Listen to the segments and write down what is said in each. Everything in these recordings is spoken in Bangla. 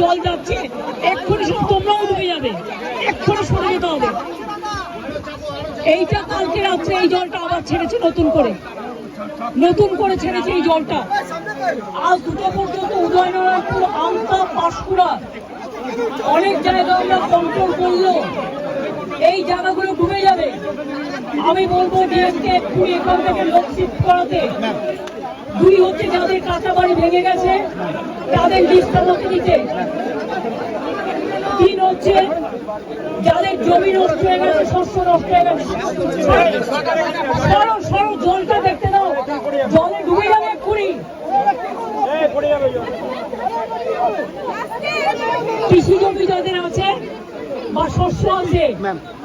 জল যাচ্ছে, এক্ষুনি সব তোমরাও ডুবে যাবে, এক্ষুনি সরে এইটা কালকে রাত্রে এই জলটা আবার ছেড়েছে নতুন করে। নতুন করে ছেড়েছে এই জলটা। আজ দুটো পর্যন্ত উদয়নারায়ণপুর, আমতা, পাঁশকুড়া, অনেক জায়গা আমরা কন্ট্রোল করল এই জায়গাগুলো ডুবে যাবে। আমি বলব ডিএমকে এক্ষুনি এখান থেকে লোক শিফট করাতে দুই হচ্ছে যাদের কাঁচা বাড়ি ভেঙে গেছে তাদের লিস্টটা লোকে দিতে তিন হচ্ছে যাদের জমি নষ্ট হয়ে গেছে শস্য নষ্ট হয়ে গেছে। সরো সরো জলটা দেখতে দাও। জলে ডুবে যাবে এক্ষুনি। কৃষি জমি যাদের আছে বা শস্য আছে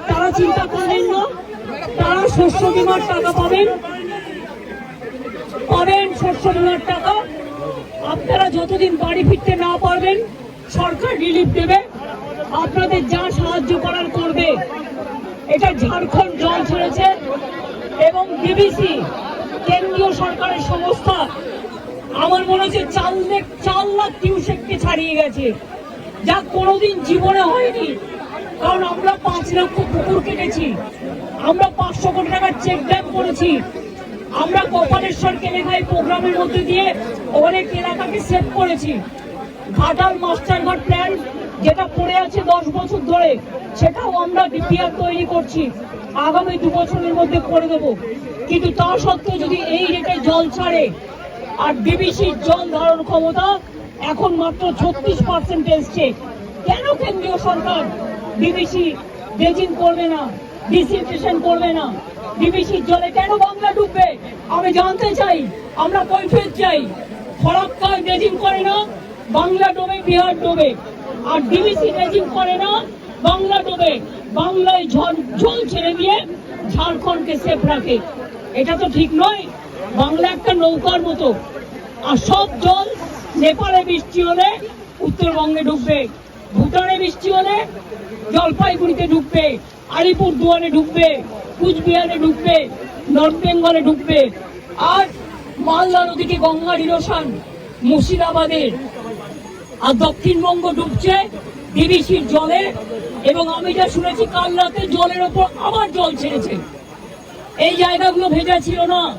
তারা চিন্তা করবেন না। তারা শস্য বিমার টাকা পাবেন। শস্য বিমার টাকা। আপনারা যতদিন বাড়ি ফিরতে না পারবেন, সরকার রিলিফ দেবে। আপনাদের যা সাহায্য করার করবে, এটা ঝাড়খণ্ড জল ছেড়েছে এবং বিবিসি কেন্দ্রীয় সরকারের সংস্থা, আমার মনে হচ্ছে চার লাখ চার লাখ কিউসেককে ছাড়িয়ে গেছে। যা কোনোদিন জীবনে হয়নি, কারণ আমরা পাঁচ লক্ষ পুকুর কেটেছি। আমরা পাঁচশো কোটি টাকার চেক ড্যাম করেছি। আমরা গোপালেশ্বরকে লেখায় প্রোগ্রামের মধ্যে দিয়ে অনেক এলাকাকে সেভ করেছি। ঘাটাল মাস্টারঘাট প্ল্যান যেটা পড়ে আছে দশ বছর ধরে, সেটাও আমরা ডিপিআর তৈরি করছি। আগামী দু বছরের মধ্যে করে দেব। কিন্তু তা সত্ত্বেও যদি এই রেটে জল ছাড়ে আর ডিবিসির জল ধারণ ক্ষমতা এখন মাত্র ছত্রিশ পার্সেন্ট এসছে, কেন কেন্দ্রীয় সরকার ডিবিসি ড্রেজিং করবে না? ডিসিনফেকশন করবে না। ডিবিসির জলে কেন বাংলা ডুববে? আমি জানতে চাই, আমরা কৈফিয়ত চাই। ফরাক্কায় ড্রেজিং করে না, বাংলা ডোবে, বিহার ডোবে। আর ডিবিসি ড্রেজিং করে না, বাংলা ডোবে। বাংলায় ঝড় জল ছেড়ে দিয়ে ঝাড়খণ্ডকে সেফ রাখে। এটা তো ঠিক নয়, বাংলা একটা নৌকার মতো। আর সব জল নেপালে বৃষ্টি হলে উত্তরবঙ্গে ঢুকবে ভুটানে বৃষ্টি হলে জলপাইগুড়িতে ঢুকবে আলিপুর দুয়ারে ঢুকবে, কুচবিহারে ঢুকবে, নর্থ বেঙ্গলে ঢুকবে। আর মালদা নদীকে গঙ্গা নিরসান মুর্শিদাবাদের আর দক্ষিণবঙ্গ ডুবছে ডিবিসির জলে। এবং আমি যা শুনেছি, কাল রাতে জলের ওপর আবার জল ছেড়েছে। এই জায়গাগুলো ভেজা ছিল না।